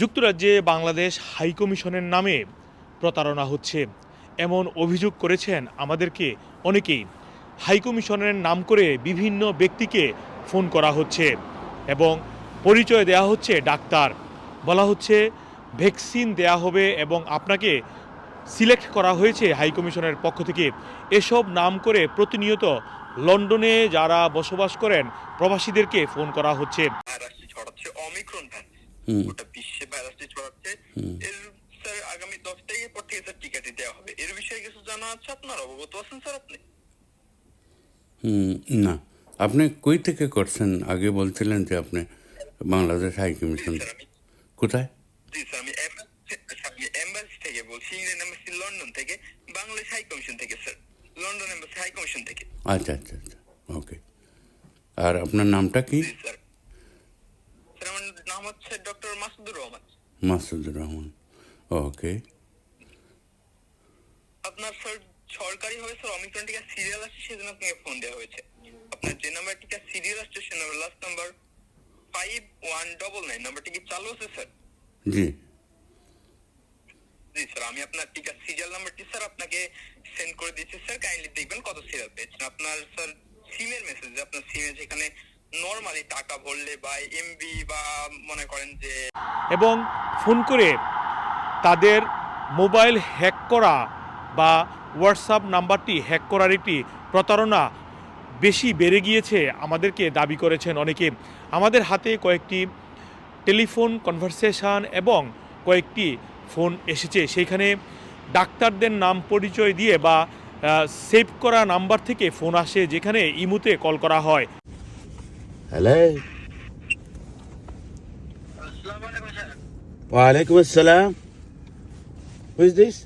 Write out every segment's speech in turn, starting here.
যুক্তরাজ্যে বাংলাদেশ হাইকমিশনের নামে প্রতারণা হচ্ছে। এমন অভিযোগ করেছেন আমাদেরকে অনেকেই। হাইকমিশনের নাম করে বিভিন্ন ব্যক্তিকে ফোন করা হচ্ছে এবং পরিচয় দেয়া হচ্ছে ডাক্তার। বলা হচ্ছে, ভ্যাকসিন দেয়া হবে এবং আপনাকে সিলেক্ট করা হয়েছে হাইকমিশনের পক্ষ থেকে। এসব নাম করে প্রতিনিয়ত লন্ডনে যারা বসবাস করেন, প্রবাসীদেরকে ফোন করা হচ্ছে। বিশ্বে ভাইরাসটি ছড়াচ্ছে। এর স্যার আগামী দশ তারিখের পর থেকে স্যার টিকাটি দেওয়া হবে। এর বিষয়ে কিছু জানা আছে আপনার? অবগত আছেন স্যার আপনি? না। আপনি কই থেকে করছেন? আগে বলছিলেন যে আপনি বাংলাদেশ হাই কমিশন কোথায়? জি স্যার আমি এম্বাসি থেকে বলছি ইন্ডিয়ান এম্বাসি লন্ডন থেকে বাংলাদেশ হাই কমিশন থেকে sir London embassy high commission থেকে। আচ্ছা আচ্ছা আচ্ছা। ওকে আর আপনার নামটা কি জি স্যার স্যার আমার নাম হচ্ছে ডক্টর মাসুদুর রহমান মাসুদুর রহমান। ওকে। আপনার স্যার সরকারি ভাবে স্যার অমিক্রন টিকা সিরিয়াল আসছে সেজন্য আপনাকে ফোন দেওয়া হয়েছে। আপনার যে নাম্বার টিকা সিরিয়াল আসছে সে number last number five one double nine নাম্বারটি কি চালু আছে স্যার জি। জি স্যার আমি আপনার টিকা সিরিয়াল নাম্বারটি স্যার আপনাকে সেন্ড করে দিচ্ছি স্যার কাইন্ডলি দেখবেন কত সিরিয়াল পেয়েছেন। আপনার স্যার সিমের মেসেজ আপনার সিমে যেখানে নর্মালি টাকা ভরলে বা এমবি বা মনে করেন যে এবং ফোন করে তাদের মোবাইল হ্যাক করা বা হোয়াটসঅ্যাপ নাম্বারটি হ্যাক করার একটি প্রতারণা বেশি বেড়ে গিয়েছে আমাদেরকে দাবি করেছেন অনেকে। আমাদের হাতে কয়েকটি টেলিফোন কনভারসেশন এবং কয়েকটি ফোন এসেছে। সেইখানে ডাক্তারদের নাম পরিচয় দিয়ে বা সেভ করা নাম্বার থেকে ফোন আসে, যেখানে ইমুতে কল করা হয়। হ্যালো আসসালামু আলাইকুম স্যার ওয়ালাইকুম আসসালাম হু ইজ দিস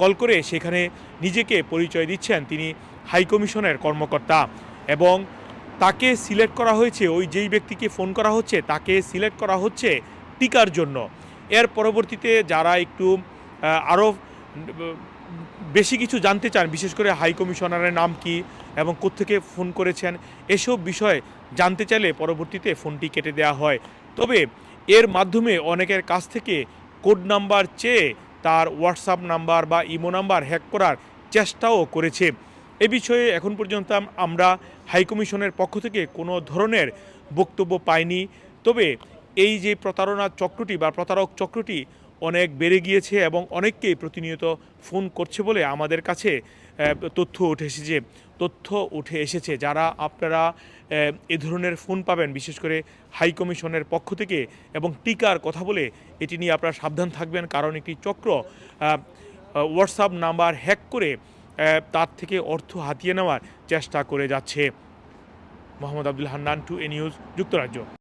কল করে সেখানে নিজেকে পরিচয় দিচ্ছেন তিনি হাই কমিশনের কর্মকর্তা এবং তাকে সিলেক্ট করা হয়েছে। ওই যেই ব্যক্তিকে ফোন করা হচ্ছে তাকে সিলেক্ট করা হচ্ছে টিকার জন্য। এর পরবর্তীতে যারা একটু আরও বেশি কিছু জানতে চান, বিশেষ করে হাই কমিশনারের নাম কি এবং কোত্থেকে ফোন করেছেন, এসব বিষয় জানতে চাইলে পরবর্তীতে ফোনটি কেটে দেওয়া হয়। তবে এর মাধ্যমে অনেকের কাছ থেকে কোড নাম্বার চেয়ে তার হোয়াটসঅ্যাপ নাম্বার বা ইমো নাম্বার হ্যাক করার চেষ্টাও করেছে। এ বিষয়ে এখন পর্যন্ত আমরা হাইকমিশনের পক্ষ থেকে কোনো ধরনের বক্তব্য পাইনি। তবে এই যে প্রতারণা চক্রটি বা প্রতারক চক্রটি অনেক বেড়ে গিয়েছে এবং অনেককেই প্রতিনিয়ত ফোন করছে বলে আমাদের কাছে তথ্য উঠে এসেছে, তথ্য উঠে এসেছে। যারা আপনারা এ ধরনের ফোন পাবেন, বিশেষ করে হাই কমিশনের পক্ষ থেকে এবং টিকার কথা বলে, এটি নিয়ে আপনারা সাবধান থাকবেন। কারণ একটি চক্র হোয়াটসঅ্যাপ নাম্বার হ্যাক করে তার থেকে অর্থ হাতিয়ে নেওয়ার চেষ্টা করে যাচ্ছে। মোহাম্মদ আব্দুল হান্নান, টু এ নিউজ, যুক্তরাজ্য।